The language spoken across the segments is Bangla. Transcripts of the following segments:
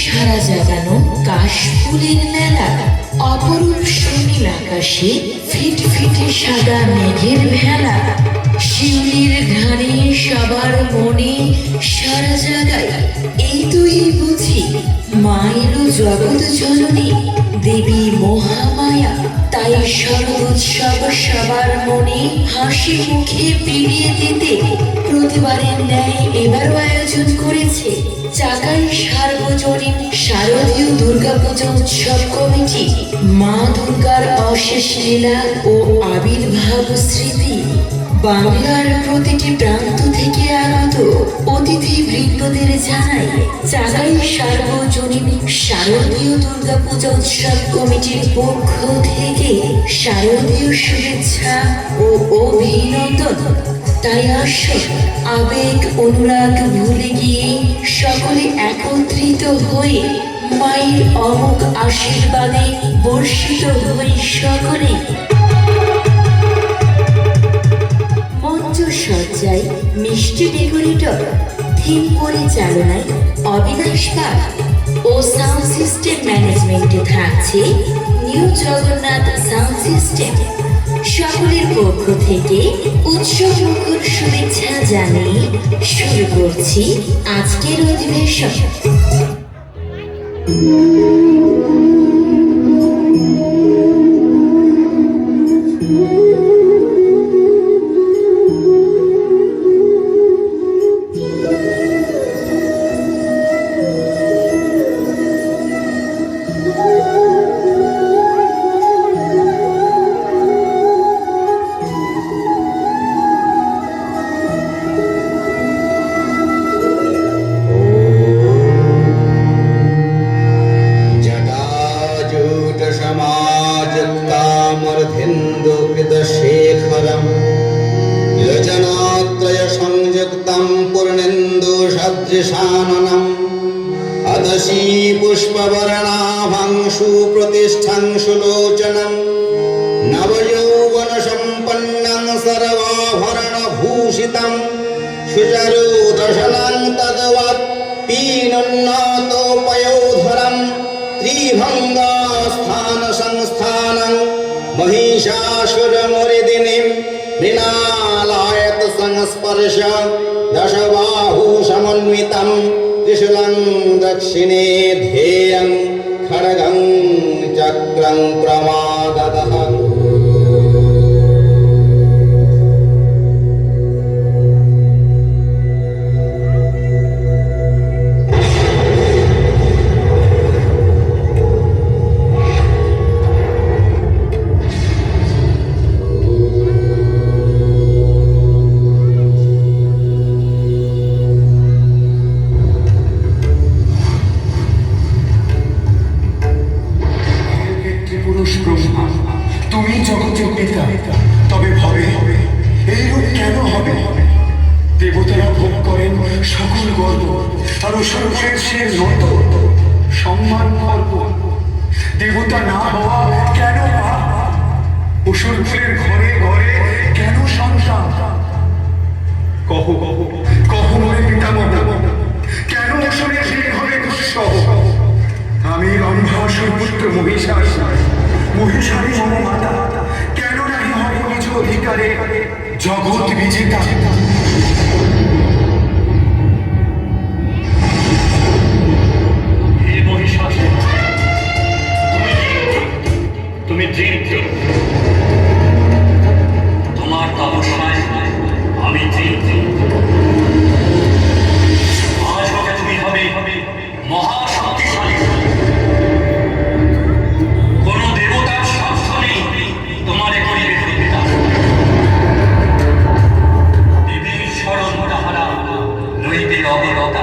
সারা জাগানো কাশফুলের মেলা। অপরূপ সুনীল আকাশে ফিট ফিটে সাদা মেঘের ভেলা শিউলির ঘানে সবার মনে সারা জাগায়, এই তুই বুঝি মায়ের জগৎ জননী, দেবী মহামায়া, তাই সর্বোৎসব সবার মনে হাসি মুখে ফিরিয়ে দিতে প্রতিবারের ন্যায় এবারও আয়োজন করেছে চাকাই সার্বজনীন শারদীয় দুর্গাপূজা উৎসব কমিটি। মা দুর্গার অশেষ লীলা ও আবির্ভাব স্মৃতি বাংলার প্রতিটি প্রান্ত থেকে আগত অতিথি বৃন্দদের জানাই চাগাই সার্বজনীন শারদীয় দুর্গাপূজা উৎসব কমিটির পক্ষ থেকে শারদীয় শুভেচ্ছা ও অভিনন্দন। তাই আসুন, আবেগ, অনুরাগ ভুলে গিয়ে সকলে একত্রিত হয়ে মায়ের অমুক আশীর্বাদে বর্ষিত হই সকলে। সজ্জায় মিষ্টি ডেকোরেটর, থিম পরিচালনায় অবিনাশ পাল ও সাউন্ড সিস্টেম ম্যানেজমেন্টে থাকছে নিউ জগন্নাথ সাউন্ড সিস্টেম। সকলের পক্ষ থেকে উৎসব মুখর শুভেচ্ছা জানিয়ে শুরু করছি আজকের অধিবেশন। जटाजूटसमाजक्तामर्धिन्दुकृतशेखरम् लोचनात्रयसंयुक्तं पूर्णेन्दुसदृशाननम् अदशी पुष्पवर्णाभं सुप्रतिष्ठं सुलोचनम् नवयौवनसम्पन्नं सर्वाभरणभूषितं सुचरोदशनं संस्पर्श दशबाहुसमन्वितं त्रिशूलं दक्षिणे ध्येयं खड्गं चक्रं प्रमादतः দেবতারা ভোগ করেন সকল গর্ব আর সর্বের সে নত সম্মান গর্ব দেবতা না হওয়া কেন পাপ? ঘরে ঘরে কেন সন্তান? কহ কহ কহ মনে পিতামহ কেন অসুরের সেই হবে দুঃসহ? আমি রম্ভাসুর পুত্র মহিষারি মম মাতা কেন নাহি হয় নিজ অধিকারে জগৎ বিজেতা? তুমি জীবিত। তোমার তপস্যায় আমি জীবিত। আজ হবে তুমি হবে মহাশক্তিশালী। কোন দেবতার সাধ্য নেই তোমারে করিবে দেবীর স্মরণ তাহারা নইতে অবরতা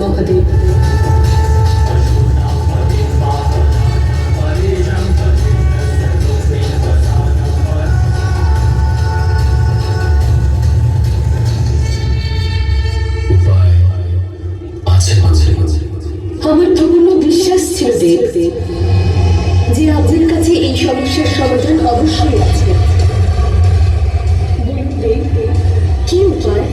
মহাদেব আমার পূর্ণ বিশ্বাস ছিল দেব, যে আপনার কাছে এই সমস্যার সমাধান অবশ্যই আছে। কি উপায়?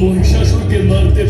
মহিষাসুরকে মারতে